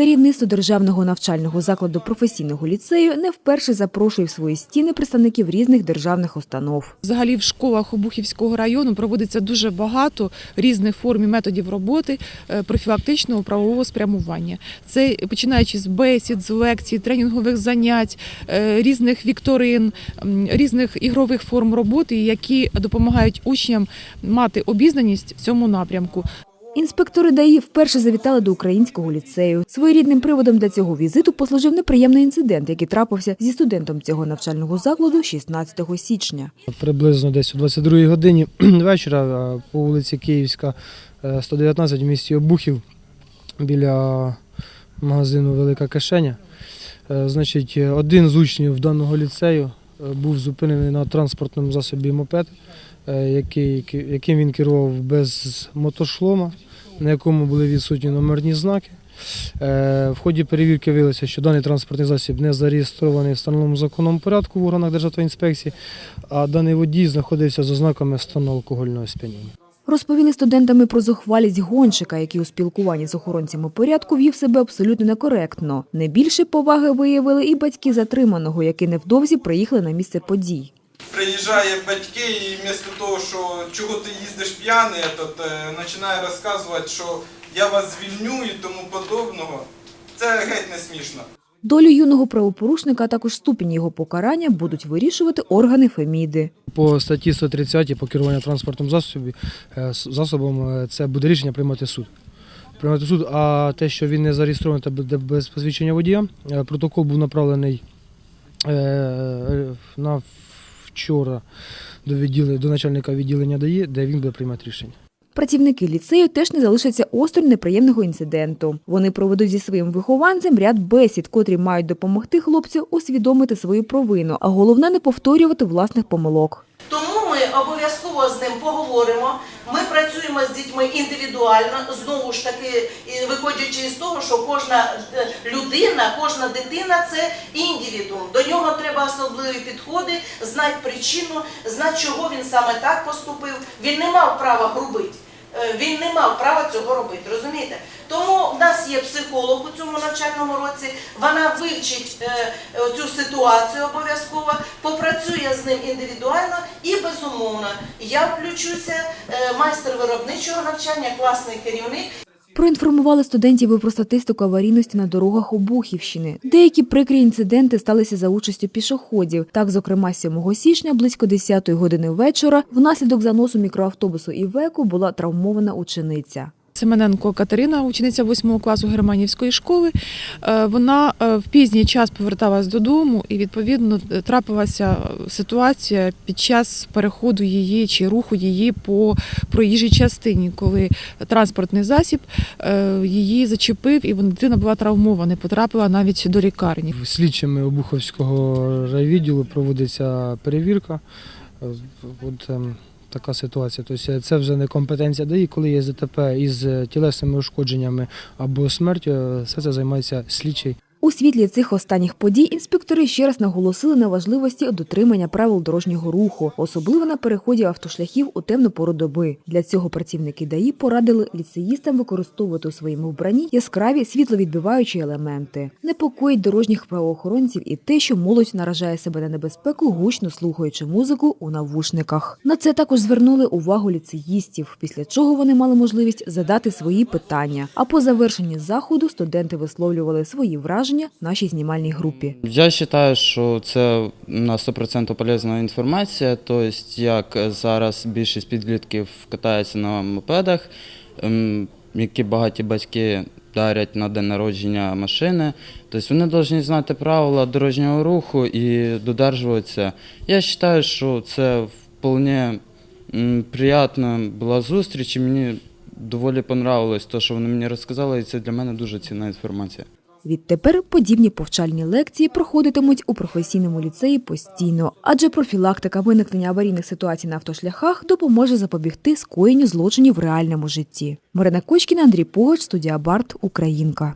Керівництво державного навчального закладу професійного ліцею не вперше запрошує в свої стіни представників різних державних установ. Взагалі в школах Обухівського району проводиться дуже багато різних форм і методів роботи е, профілактичного правового спрямування. Це починаючи з бесід, з лекцій, тренінгових занять, е, різних вікторин, різних ігрових форм роботи, які допомагають учням мати обізнаність в цьому напрямку. Інспектори ДАІ вперше завітали до українського ліцею. Своєрідним приводом для цього візиту послужив неприємний інцидент, який трапився зі студентом цього навчального закладу 16 січня. Приблизно десь о 22 годині вечора е, по вулиці Київська, е, 119 в місті Обухів біля магазину Велика Кишеня. Е, Значить, е, один з учнів даного ліцею е, був зупинений на транспортному засобі мопед, е, який, яким він керував без мотошлома, на якому були відсутні номерні знаки. Е, В ході перевірки виявилося, що даний транспортний засіб не зареєстрований в встановленому законом порядку в органах Державної інспекції, а даний водій знаходився з ознаками стану алкогольного сп'яніння. Розповіли студентами про зухвалість гонщика, який у спілкуванні з охоронцями порядку вів себе абсолютно некоректно. Не більше поваги виявили і батьки затриманого, які невдовзі приїхали на місце подій. Приїжджає батьки і вместо того, що чого ти їздиш п'яний, этот, е, починає розказувати, що я вас звільню і тому подобного. Це геть не смішно. Долю юного правопорушника, а також ступінь його покарання будуть вирішувати органи Феміди. По статті 130 по керуванню транспортним е, засобом е, це буде рішення приймати суд. Приймати суд, а те, що він не зареєстрований та буде без посвідчення водія, протокол був направлений на вчора до, відділення, до начальника відділення дає, де він буде приймати рішення. Працівники ліцею теж не залишаться осторонь неприємного інциденту. Вони проведуть зі своїм вихованцем ряд бесід, котрі мають допомогти хлопцю усвідомити свою провину, а головне не повторювати власних помилок. Тому ми обов'язково з ним поговоримо. Ми працюємо з дітьми індивідуально, знову ж таки, виходячи із того, що кожна е, людина, кожна дитина це індивідуум. До нього треба особливі підходи, знати причину, знати, чого він саме так поступив. Він не мав права грубити. Е, Він не мав права цього робити, розумієте? Тому в нас є психолог у цьому навчальному році. Вона вивчить е, цю ситуацію обов'язково, попрацює з ним індивідуально і безумовно. Я включуся, е, майстер виробничого навчання, класний керівник. Проінформували студентів і про статистику аварійності на дорогах Обухівщини. Деякі прикрі інциденти сталися за участю пішоходів. Так, зокрема, 7 січня близько 10 години вечора внаслідок заносу мікроавтобусу Івеку була травмована учениця. Семененко Катерина, учениця 8 класу Германівської школи. Е, Вона е, в пізній час поверталась додому, і відповідно трапилася ситуація під час переходу її чи руху її по проїжджій частині, коли транспортний засіб е, її зачепив, і дитина була травмована, потрапила навіть до лікарні. Слідчими Обуховського райвідділу проводиться перевірка. От ем, така ситуація. Тобто це вже не компетенція ДАІ, коли є ДТП із тілесними ушкодженнями або смертю, е, все це займається слідчий. У світлі цих останніх подій інспектори ще раз наголосили на важливості дотримання правил дорожнього руху, особливо на переході автошляхів у темну пору доби. Для цього працівники ДАІ порадили ліцеїстам використовувати у своєму вбранні яскраві світловідбиваючі елементи. Непокоїть дорожніх правоохоронців і те, що молодь наражає себе на небезпеку, гучно слухаючи музику у навушниках. На це також звернули увагу ліцеїстів, після чого вони мали можливість задати свої питання. А по завершенні заходу студенти висловлювали свої враження нашій знімальній групі. Я вважаю, що це на 100% полезна інформація. Тобто, як зараз більшість підлітків катаються на мопедах, ем, які багаті батьки дарять на день народження машини. Тобто вони повинні знати правила дорожнього руху і додержуватися. Я вважаю, що це вполне приємна була зустріч, і мені доволі понравилось те, що вони мені розказали, і це для мене дуже цінна інформація. Відтепер подібні повчальні лекції проходитимуть у професійному ліцеї постійно, адже профілактика виникнення аварійних ситуацій на автошляхах допоможе запобігти скоєнню злочинів в реальному житті. Марина Кочкіна, Андрій Погач, студія Барт, Українка.